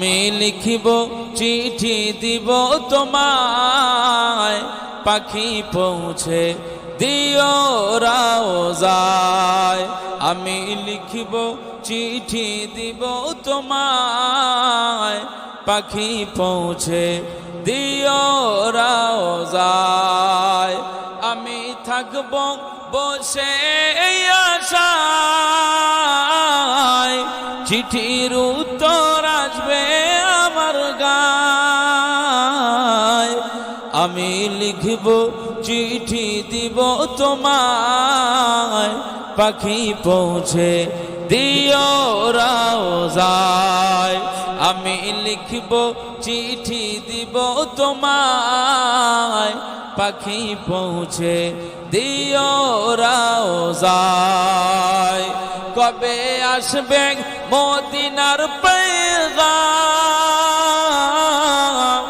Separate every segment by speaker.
Speaker 1: আমি লিখিব, চিঠি দিব তোমায়। পাখি পৌঁছে দিও রাও যায় আমি লিখিব, চিঠি দিব তোমায়। পাখি পৌঁছে দিও রাও যায় আমি থাকব বসে আশায়। চিঠির উত্তর আসবে আমার গায়। আমি লিখব, চিঠি দিব তোমায়। পাখি পৌঁছে দিও রাও যায় আমি লিখব, চিঠি দিব তোমায়। পাখি পৌঁছে দিও রাও যায় কবে আসবে মদিনার পেগাম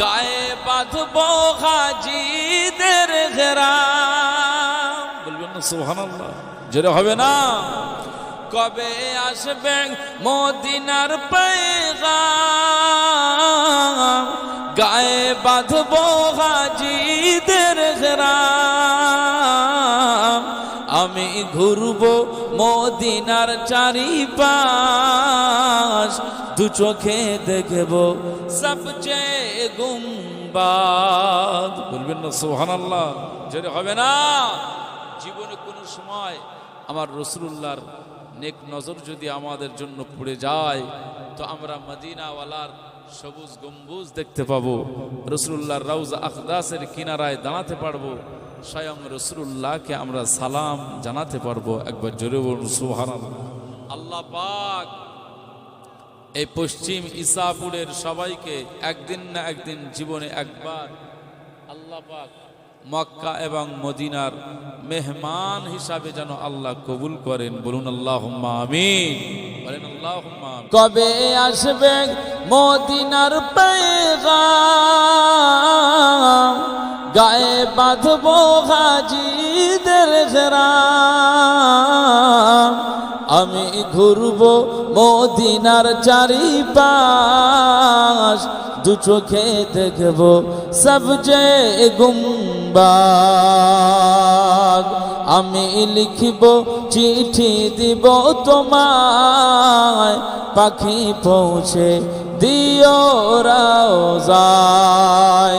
Speaker 1: গায়ে বাঁধবো হাজিদের ঘেরাম। বলবেন না, সুবহানাল্লাহ। যেটা হবে না? কবে আসবে মদিনার পেগাম? গায়ে বাঁধবো হাজিদের ঘেরাম। আমি ঘুরব মদিনার চারিপাশ দু চোখে দেখব সবচেয়ে গুম্বাদ। বলবেন না সোহান আল্লাহ যদি হবে না। জীবনে কোনো সময় আমার রসুল্লাহর নেক নজর যদি আমাদের জন্য পড়ে যায় তো আমরা মদিনাওয়ালার সবুজ গম্বুজ দেখতে পাবো রসুল্লাহর রাউজা আখদাসের কিনারায় দাঁড়াতে পারব। স্বয়ং রসুল্লাহকে আমরা সালাম জানাতে পারব। একবার জোরে বলুন আল্লাহ পাক এই পশ্চিম ইসাপুরের সবাইকে একদিন না একদিন জীবনে একবার আল্লাহ পাক মক্কা এবং মদিনার মেহমান হিসাবে যেন আল্লাহ কবুল করেন। বলুন আল্লাহ আমিন। বলেন আল্লাহ কবে আসবে মদিনার পেগাম? গায়ে বাঁধবো হাজিদের ঘেরাম আমি ঘুরব মদিনার চারিপাশ, দু চোখে দেখব সবজে গুম্বাদ আমি লিখিব, চিঠি দিব তোমায়, পাখি পৌঁছে দিও রাও যায়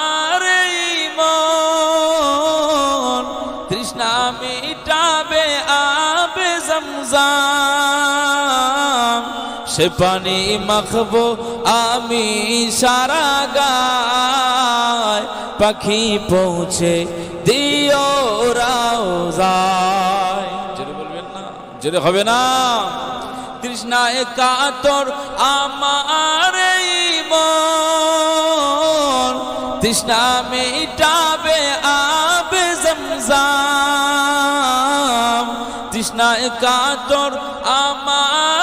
Speaker 1: সে পানি মাখবো আমি সারা গায়। পাখি পৌঁছে দিও রাও বলবেন না? যেটা হবে না? তৃষ্ণায় কাতর আমার তৃষ্ণা মেটাবে আবে জমজাম। তৃষ্ণায় কাতর আমার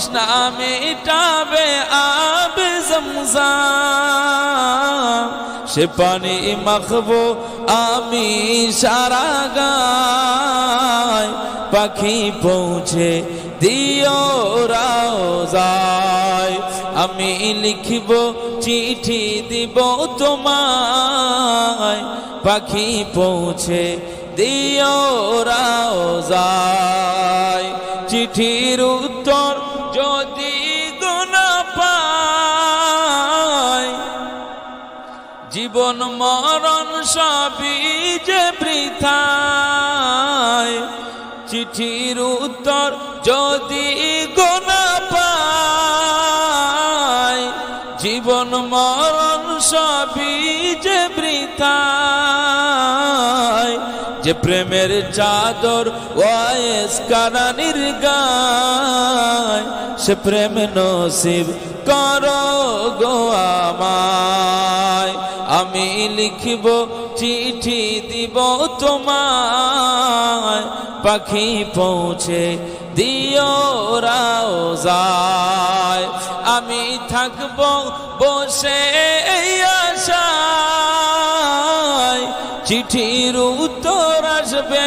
Speaker 1: তৃষ্ণা মেটাবে আবে জমজাম সে পানি মাখবো আমি সারা গায়। পাখি পৌঁছে দিও রাও যায় আমি লিখিব, চিঠি দিব তোমায়। পাখি পৌঁছে দিও রাও যায় চিঠির উত্তর জীবন মরণ সবই যে বৃথায় চিঠির উত্তর যদি গোনা পায়, জীবন মরণ সবই যে বৃথায় যে প্রেমের চাদর ওয়েস কারানির গায় সে প্রেম নসিব করো গো আমায়। আমি লিখিব চিঠি দিব তোমায়। পাখি পৌঁছে দিও রাও যায় আমি থাকব বসে আশায়। চিঠির উত্তর আসবে